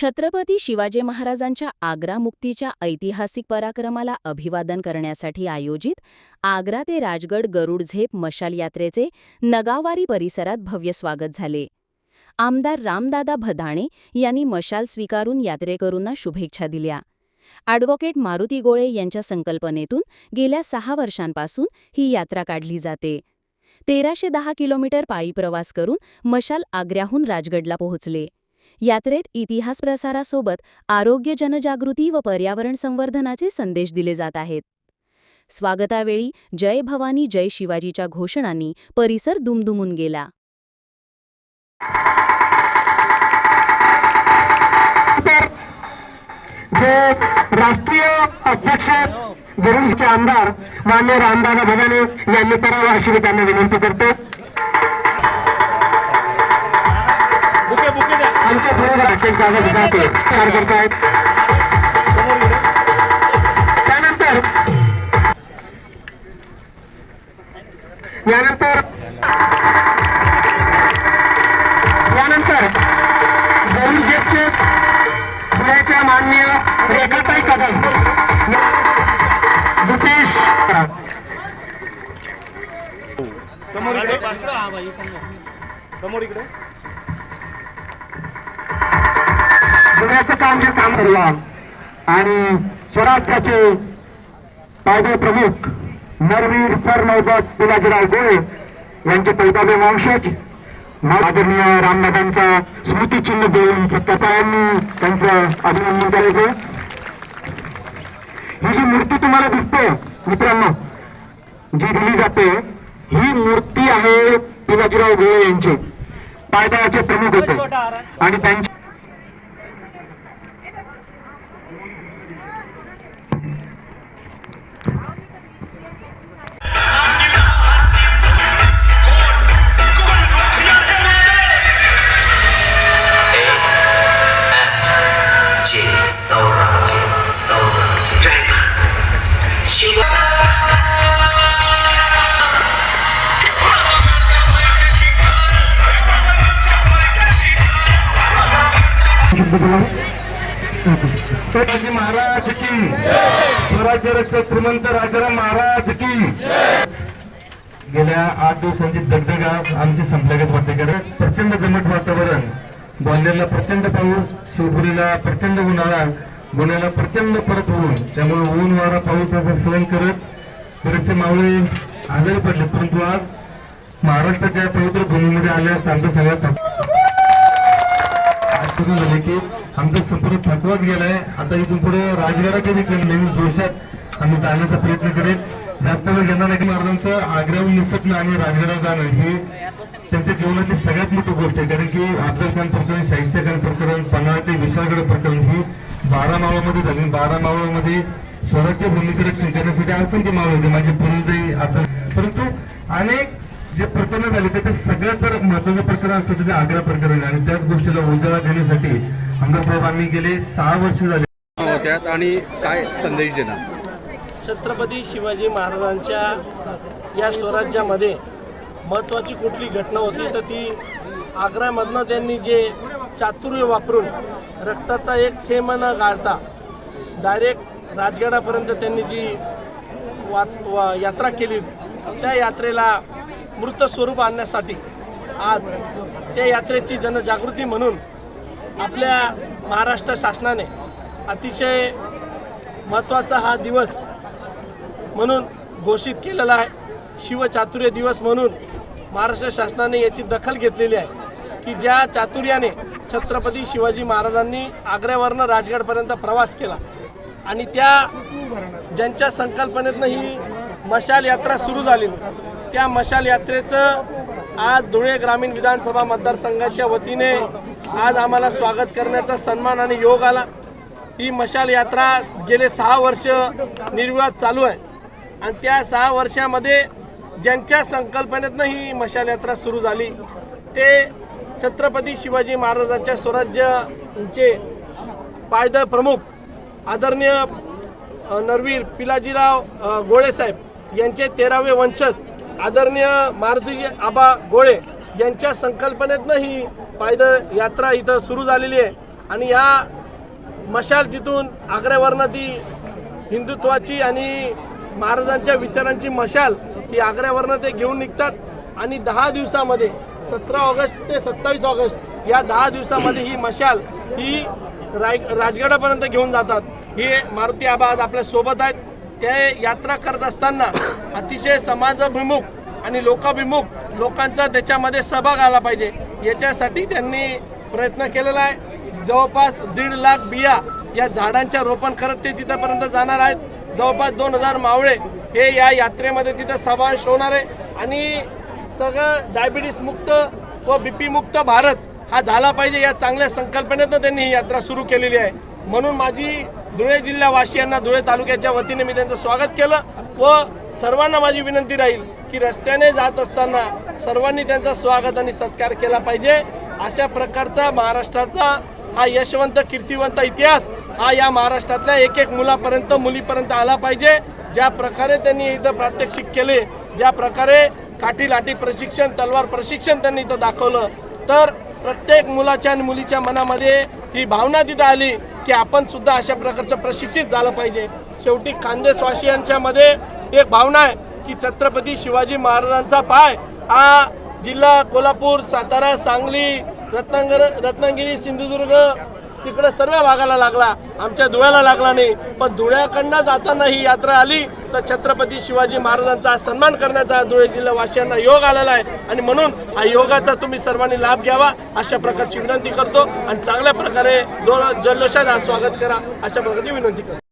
छत्रपती शिवाजी महाराजांच्या आग्रा मुक्तीच्या ऐतिहासिक पराक्रमाला अभिवादन करण्यासाठी आयोजित आग्रा ते राजगड गरुड झेप मशाल यात्रेचे नगावारी परिसरात भव्य स्वागत झाले. आमदार रामदादा भदाणे यांनी मशाल स्वीकारून यात्रेकरूंना शुभेच्छा दिल्या. ॲडव्होकेट मारुती गोळे यांच्या संकल्पनेतून गेल्या सहा वर्षांपासून ही यात्रा काढली जाते. तेराशे दहा किलोमीटर पायी प्रवास करून मशाल आग्र्याहून राजगडला पोहोचले. यात्रेत इतिहास प्रसारासोबत आरोग्य जनजागृती व पर्यावरण संवर्धनाचे संदेश दिले जात आहेत. स्वागतावेळी जय भवानी जय शिवाजीच्या घोषणांनी परिसर दुमदुमून गेला. जे राष्ट्रीय अध्यक्ष गरुडचे आमदार मान्य रामदादा भदाने यांनी करावं अशी मी त्यांना विनंती करतो. बुके बरोबर आमचे बाबा विद्यार्थी दादा विधाते कार्यकर्ते आहेत त्यानंतर यानंतर यानंतर गरुड जेटचे पुण्याच्या मान्य रेखाताई कदम. दुतेश समोर इकडे. समोर इकडे. पुण्याचं काम जे काम करला आणि स्वराज्याचे कायदे प्रमुख नरवीर सरनौबत पिलाजीराव गोळे यांचे चौदावे वंशज. आदरणीय रामदादांचा स्मृतिचिन्ह देऊन सत्तापायांनी त्यांचं अभिनंदन करायचं. ही जी मूर्ती तुम्हाला दिसते मित्रांनो जी दिली जाते ही मूर्ती आहे पिलाजीराव गोळे यांची. पायदळाचे प्रमुख होते. आणि त्यांची महाराज की स्वराज्य रक्षक श्रीमंत राजाराम महाराज की गेल्या आठ दिवसांची दगदगा आमची संपल्यागत वाटते कारण प्रचंड दमट वातावरण. गोंदियाला प्रचंड पाऊस शिवपुरीला प्रचंड उन्हाळा गुन्ह्याला प्रचंड परत ऊन. त्यामुळे ऊन वारा पाऊस असा सहन करत बरेचसे मावळे आजारी पडले. परंतु आज महाराष्ट्राच्या पवित्र भूमीमध्ये आल्यास आमचं सगळ्यात सुरू झाले की आमचा संपूर्ण थकवाच गेलाय. आता इथून पुढे राजगडाच्या देखील नवीन जोशात आम्ही जाण्याचा प्रयत्न करेल जास्त वेळ घेणार नाही की महाराजांचं आग्र्याहून निसटणं आणि राजगडात जाणं हे त्यांच्या जीवनाची सगळ्यात मोठी गोष्ट आहे. कारण की अफजल खान प्रकरण शाहिस्ते खान प्रकरण पन्हाळा ते विशाळगड प्रकरण ही बारा मावळामध्ये झाली. बारा मावळामध्ये स्वराज्य भूमिकेला करण्यासाठी असंख्य मावळ होते. माझे पूर्वजही आता परंतु अनेक जे प्रकरण झाले त्याचे सगळ्यात जर महत्वाचं प्रकरण असतं ते आग्रा प्रकरण आहे. आणि त्याच गोष्टीला उजाळा देण्यासाठी आमदार साहेब आम्ही गेले सहा वर्ष झाले होत्यात आणि काय संदेश देणार छत्रपती शिवाजी महाराजांच्या या स्वराज्यामध्ये महत्त्वाची कुठली घटना होती तर ती आग्र्यामधनं त्यांनी जे चातुर्य वापरून रक्ताचा एक थेंब न गाळता डायरेक्ट राजगडापर्यंत त्यांनी जी वा वा यात्रा केली होती त्या यात्रेला मृत स्वरूप आणण्यासाठी आज त्या यात्रेची जनजागृती म्हणून आपल्या महाराष्ट्र शासनाने अतिशय महत्त्वाचा हा दिवस म्हणून घोषित केलेला आहे. शिवचातुर्य दिवस म्हणून महाराष्ट्र शासनाने याची दखल घेतलेली आहे की ज्या चातुर्याने छत्रपती शिवाजी महाराजांनी आग्र्यावरनं राजगडपर्यंत प्रवास केला आणि त्या ज्यांच्या संकल्पनेतनं ही मशाल यात्रा सुरू झालेली त्या मशाल यात्रेचं आज धुळे ग्रामीण विधानसभा मतदारसंघाच्या वतीने आज आम्हाला स्वागत करण्याचा सन्मान आणि योग आला. ही मशाल यात्रा गेले सहा वर्ष निर्विवाद चालू आहे. आणि त्या सहा वर्षामध्ये ज्यांच्या संकल्पनेतनं ही मशाल यात्रा सुरू झाली ते छत्रपती शिवाजी महाराजांच्या स्वराज्याचे पायदळ प्रमुख आदरणीय नरवीर पिलाजीराव गोळेसाहेब यांचे तेरावे वंशज आदरणीय मारुतीजी आबा गोळे यांच्या संकल्पनेतनं ही पायदळ यात्रा इथं सुरू झालेली आहे. आणि या मशाल तिथून आग्र्यावरनं ती हिंदुत्वाची आणि महाराजांच्या विचारांची मशाल ही आग्र्यावरनं ते घेऊन निघतात. आणि दहा दिवसामध्ये सतरा ऑगस्ट ते सत्तावीस ऑगस्ट या दहा दिवसामध्ये ही मशाल ही राय राजगडापर्यंत घेऊन जातात. हे मारुती आबा आज आपल्यासोबत आहेत. ते यात्रा करत असताना अतिशय समाजाभिमुख आणि लोकाभिमुख लोकांचा त्याच्यामध्ये सहभाग आला पाहिजे. याच्यासाठी त्यांनी प्रयत्न केलेला आहे. जवळपास दीड लाख बिया या झाडांच्या रोपण करत ते तिथंपर्यंत जाणार आहेत. जवळपास दोन हजार मावळे हे या यात्रेमध्ये तिथं समावेश होणार आहे. आणि सगळं डायबिटीस मुक्त व बीपी मुक्त भारत हा झाला पाहिजे या चांगल्या संकल्पनेतनं त्यांनी ही यात्रा सुरू केलेली आहे. म्हणून माझी धुळे जिल्हावासियांना धुळे तालुक्याच्या वतीने मी त्यांचं स्वागत केलं व सर्वांना माझी विनंती राहील की रस्त्याने जात असताना सर्वांनी त्यांचा स्वागत आणि सत्कार केला पाहिजे. अशा प्रकारचा महाराष्ट्राचा हा यशवंत कीर्तिवंत इतिहास हा या महाराष्ट्रातल्या एक एक मुलापर्यंत मुलीपर्यंत आला पाहिजे. ज्या प्रकारे त्यांनी इथं प्रात्यक्षिक केले ज्या प्रकारे काठी लाठी प्रशिक्षण तलवार प्रशिक्षण त्यांनी इथं दाखवलं तर प्रत्येक मुलाच्या आणि मुलीच्या मनामध्ये ही भावना तिथं आली की आपण सुद्धा अशा प्रकारचं प्रशिक्षित झालं पाहिजे. शेवटी खानदेशवासियांच्या मध्ये एक भावना आहे की छत्रपती शिवाजी महाराजांचा पाय हा जिल्हा कोल्हापूर सातारा सांगली रत्नागिरी रत्नागिरी सिंधुदुर्ग तिकडे सर्व भागाला लागला. आमच्या धुळ्याला लागला नाही. पण धुळ्याकडनं जाताना ही यात्रा आली तर छत्रपती शिवाजी महाराजांचा सन्मान करण्याचा धुळे जिल्हावासियांना योग आलेला आहे. आणि म्हणून हा योगाचा तुम्ही सर्वांनी लाभ घ्यावा. अशा प्रकारची विनंती करतो. आणि चांगल्या प्रकारे जो जल्लोषात हा स्वागत करा. अशा प्रकारची विनंती करतो.